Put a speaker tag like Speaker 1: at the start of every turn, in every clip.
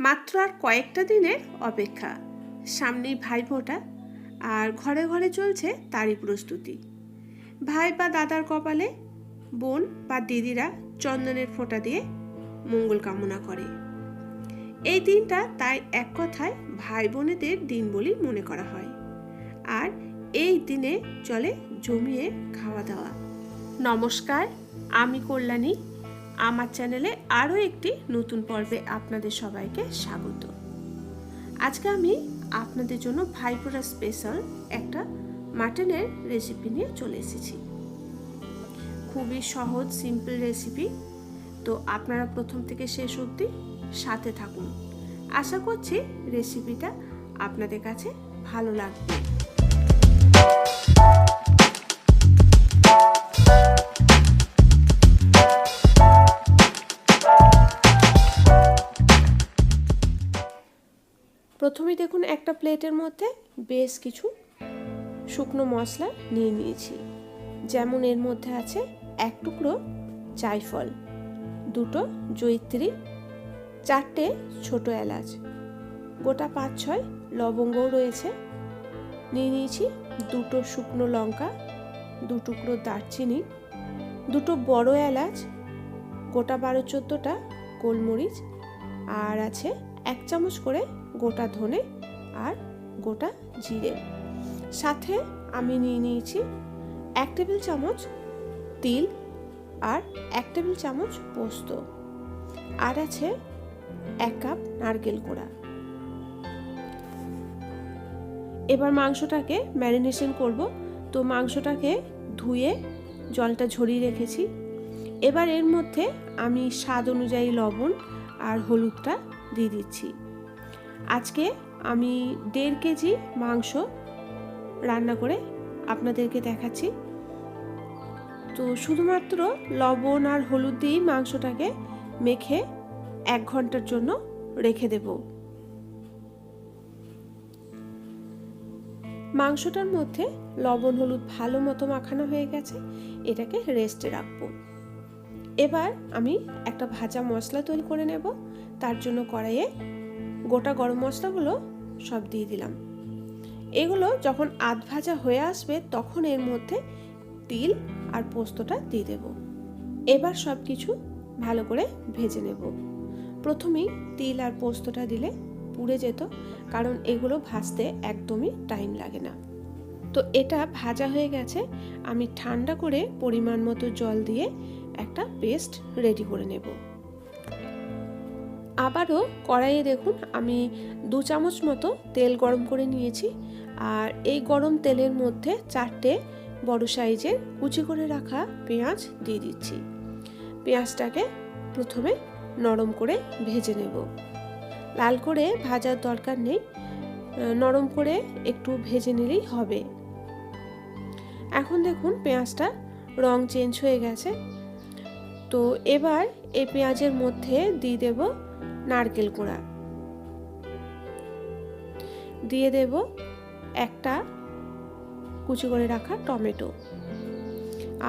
Speaker 1: মাত্র আর কয়েকটা দিনের অপেক্ষা। সামনেই ভাইফোঁটা আর ঘরে ঘরে চলছে তারই প্রস্তুতি। ভাই বা দাদার কপালে, বোন বা দিদিরা চন্দনের ফোঁটা দিয়ে মঙ্গল কামনা করে। এই দিনটা তাই এক কথায় ভাই বোনেদের দিন বলেই মনে করা হয়। আর এই দিনে চলে জমিয়ে খাওয়া দাওয়া। নমস্কার, আমি কল্যাণী। আমার চ্যানেলে আরও একটি নতুন পর্বে আপনাদের সবাইকে স্বাগত। আজকে আমি আপনাদের জন্য ভাইফোঁটা স্পেশাল একটা মাটনের রেসিপি নিয়ে চলে এসেছি। খুবই সহজ, সিম্পল রেসিপি। তো আপনারা প্রথম থেকে শেষ অবধি সাথে থাকুন। আশা করছি রেসিপিটা আপনাদের কাছে ভালো লাগবে। প্রথমেই দেখুন একটা প্লেটের মধ্যে বেশ কিছু শুকনো মশলা নিয়ে নিয়েছি। যেমন এর মধ্যে আছে এক টুকরো জায়ফল, দুটো জৈত্রী, চারটে ছোট এলাচ, গোটা পাঁচ ছয় লবঙ্গও রয়েছে। নিয়ে নিয়েছি দুটো শুকনো লঙ্কা, দু টুকরো দারচিনি, দুটো বড় এলাচ, গোটা বারো চোদ্দোটা গোলমরিচ, আর আছে এক চামচ করে গোটা ধনে আর গোটা জিরে। সাথে আমি নিয়ে নিয়েছি এক টেবিল চামচ তিল আর এক টেবিল চামচ পোস্ত। আর আছে এক কাপ নারকেল কোড়া এবার মাংসটাকে ম্যারিনেশন করব। তো মাংসটাকে ধুয়ে জলটা ঝরিয়ে রেখেছি। এবার এর মধ্যে আমি স্বাদ অনুযায়ী লবণ আর হলুদটা দিয়ে দিচ্ছি। আজকে আমি দেড় কেজি মাংস রান্না করে আপনাদেরকে দেখাচ্ছি। তো শুধুমাত্র লবণ আর হলুদ দিয়েই মাংসটাকে মেখে এক ঘণ্টার জন্য রেখে দেব। মাংসটার মধ্যে লবণ হলুদ ভালো মতো মাখানো হয়ে গেছে, এটাকে রেস্টে রাখব। এবার আমি একটা ভাজা মশলা তৈরি করে নেব, তার জন্য কড়াইয়ে গোটা গরম মশলাগুলো সব দিয়ে দিলাম। এগুলো যখন আধ ভাজা হয়ে আসবে তখন এর মধ্যে তিল আর পোস্তটা দিয়ে দেব। এবার সব কিছু ভালো করে ভেজে নেব। প্রথমেই তিল আর পোস্তটা দিলে পুড়ে যেত, কারণ এগুলো ভাজতে একদমই টাইম লাগে না। তো এটা ভাজা হয়ে গেছে, আমি ঠান্ডা করে পরিমাণ মতো জল দিয়ে একটা পেস্ট রেডি করে নেব। আবারও কড়াইয়ে দেখুন, আমি দু চামচ মতো তেল গরম করে নিয়েছি। আর এই গরম তেলের মধ্যে চারটে বড় সাইজের কুচি করে রাখা পেঁয়াজ দিয়ে দিচ্ছি। পেঁয়াজটাকে প্রথমে নরম করে ভেজে নেব। লাল করে ভাজার দরকার নেই, নরম করে একটু ভেজে নিলেই হবে। এখন দেখুন, পেঁয়াজটা রং চেঞ্জ হয়ে গেছে। তো এবার এই পেঁয়াজের মধ্যে দিয়ে দেব নারকেল কোড়া। দিয়ে দেব একটা কুচি করে রাখা টমেটো।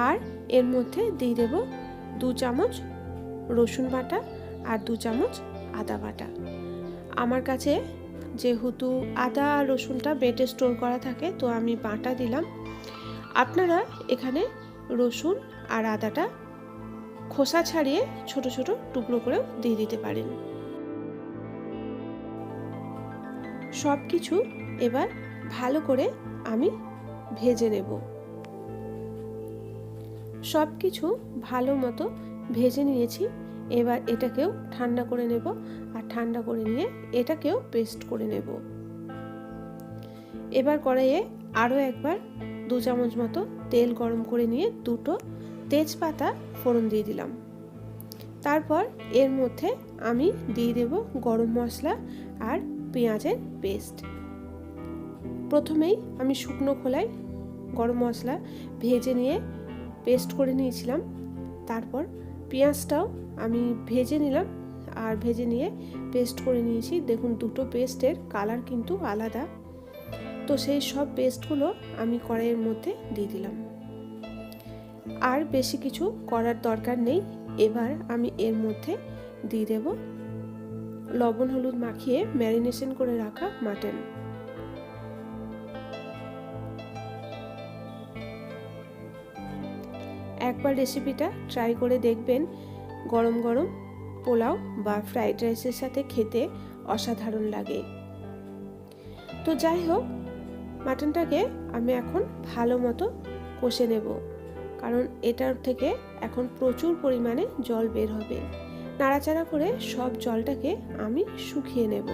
Speaker 1: আর এর মধ্যে দিয়ে দেব দু চামচ রসুন বাটা আর দু চামচ আদা বাটা। আমার কাছে যেহেতু আদা আর রসুনটা বেটে স্টোর করা থাকে, তো আমি বাটা দিলাম। আপনারা এখানে রসুন আর আদাটা খোসা ছাড়িয়ে ছোট ছোট টুকরো করেও দিয়ে দিতে পারেন। সব কিছু এবার ভালো করে আমি ভেজে নেব। সব কিছু ভালো মতো ভেজে নিয়েছি। এবার এটাকেও ঠান্ডা করে নেব আর ঠান্ডা করে নিয়ে এটাকেও পেস্ট করে নেব। এবার কড়াইয়ে আরও একবার দু চামচ মতো তেল গরম করে নিয়ে দুটো তেজপাতা ফোড়ন দিয়ে দিলাম। তারপর এর মধ্যে আমি দিয়ে দেব গরম মশলা আর পেঁয়াজের পেস্ট প্রথমেই আমি শুকনো খোলায় গরম মশলা ভেজে নিয়ে পেস্ট করে নিয়েছিলাম। তারপর পেঁয়াজটাও আমি ভেজে নিলাম আর ভেজে নিয়ে পেস্ট করে নিয়েছি। দেখুন, দুটো পেস্টের কালার কিন্তু আলাদা। তো সেই সব পেস্টগুলো আমি কড়াইয়ের মধ্যে দিয়ে দিলাম। আর বেশি কিছু করার দরকার নেই। এবার আমি এর মধ্যে দিয়ে দেব লবণ হলুদ মাখিয়ে ম্যারিনেশন করে রাখা মাটন। একবার রেসিপিটা ট্রাই করে দেখবেন, গরম গরম পোলাও বা ফ্রাইড রাইসের সাথে খেতে অসাধারণ লাগে। তো যাই হোক, মাটনটাকে আমি এখন ভালো মতো কষে নেব, কারণ এটার থেকে এখন প্রচুর পরিমাণে জল বের হবে। নাড়াচাড়া করে সব জলটাকে আমি শুকিয়ে নেব।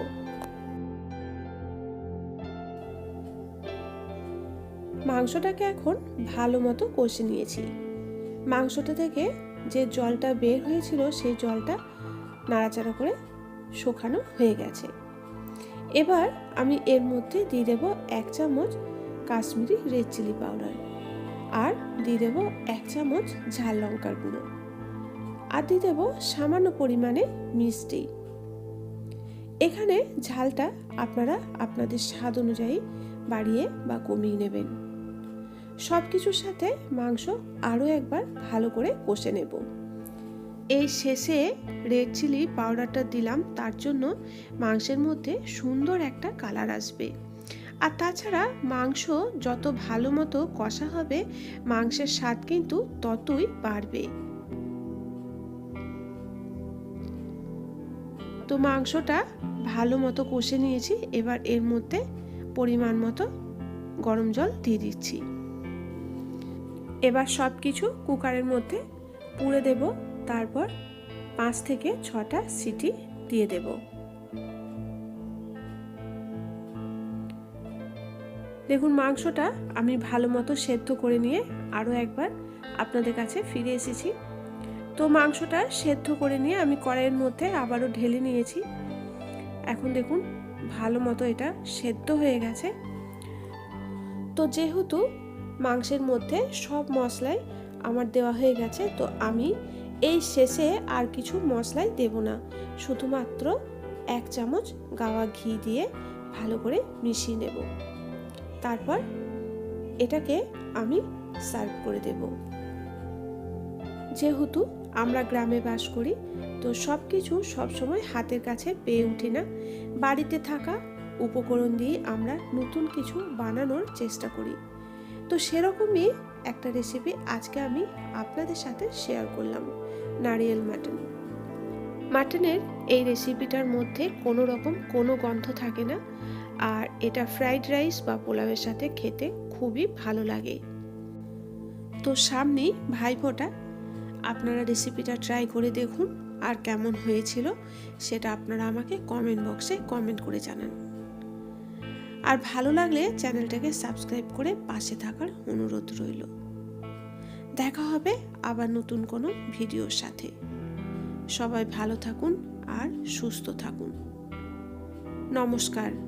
Speaker 1: মাংসটাকে এখন ভালো মতো কষে নিয়েছি। মাংসটা থেকে যে জলটা বের হয়েছিল সেই জলটা নাড়াচাড়া করে শুকানো হয়ে গেছে। এবার আমি এর মধ্যে দিয়ে দেব এক চামচ কাশ্মীরি রেড চিলি পাউডার আর দিয়ে দেব এক চামচ ঝাল লঙ্কার গুঁড়ো। আর দিয়ে দেব সামান্য পরিমাণে মিষ্টি। এখানে ঝালটা আপনারা আপনাদের স্বাদ অনুযায়ী বাড়িয়ে বা কমিয়ে নেবেন। সব কিছুর সাথে মাংস আরও একবার ভালো করে কষে নেব। এই শেষে রেড চিলি পাউডারটা দিলাম, তার জন্য মাংসের মধ্যে সুন্দর একটা কালার আসবে। আর তাছাড়া মাংস যত ভালো মতো কষা হবে, মাংসের স্বাদ কিন্তু ততই বাড়বে। মাংসটা ভালো মতো কষে নিয়েছি। এবার এর মধ্যে পরিমাণ মতো গরম জল দিয়ে দিচ্ছি। এবার সব কিছু কুকারের মধ্যে পুড়ে দেব। তারপর পাঁচ থেকে ছটা সিটি দিয়ে দেব। দেখুন, মাংসটা আমি ভালো মতো সেদ্ধ করে নিয়ে আরও একবার আপনাদের কাছে ফিরে এসেছি। তো মাংসটা সেদ্ধ করে নিয়ে আমি কড়াইয়ের মধ্যে আবারও ঢেলে নিয়েছি। এখন দেখুন, ভালো মতো এটা সেদ্ধ হয়ে গেছে। তো যেহেতু মাংসের মধ্যে সব মশলাই আমার দেওয়া হয়ে গেছে, তো আমি এই শেষে আর কিছু মশলাই দেব না। শুধুমাত্র এক চামচ গাওয়া ঘি দিয়ে ভালো করে মিশিয়ে নেব। তারপর এটাকে আমি সার্ভ করে দেব। যেহেতু আমরা গ্রামে বাস করি, তো সব কিছু সবসময় হাতের কাছে পেয়ে উঠি না। বাড়িতে থাকা উপকরণ দিয়ে আমরা নতুন কিছু বানানোর চেষ্টা করি। তো সেরকমই একটা রেসিপি আজকে আমি আপনাদের সাথে শেয়ার করলাম, নারিয়েল মাটন। মাটনের এই রেসিপিটার মধ্যে কোনো রকম কোনো গন্ধ থাকে না, আর এটা ফ্রাইড রাইস বা পোলাওয়ের সাথে খেতে খুবই ভালো লাগে। তো সামনেই ভাইফোঁটা আপনারা রেসিপিটা ট্রাই করে দেখুন আর কেমন হয়েছিল সেটা আপনারা আমাকে কমেন্ট বক্সে কমেন্ট করে জানান। আর ভালো লাগলে চ্যানেলটাকে সাবস্ক্রাইব করে পাশে থাকার অনুরোধ রইল। দেখা হবে আবার নতুন কোনো ভিডিওর সাথে। সবাই ভালো থাকুন আর সুস্থ থাকুন। নমস্কার।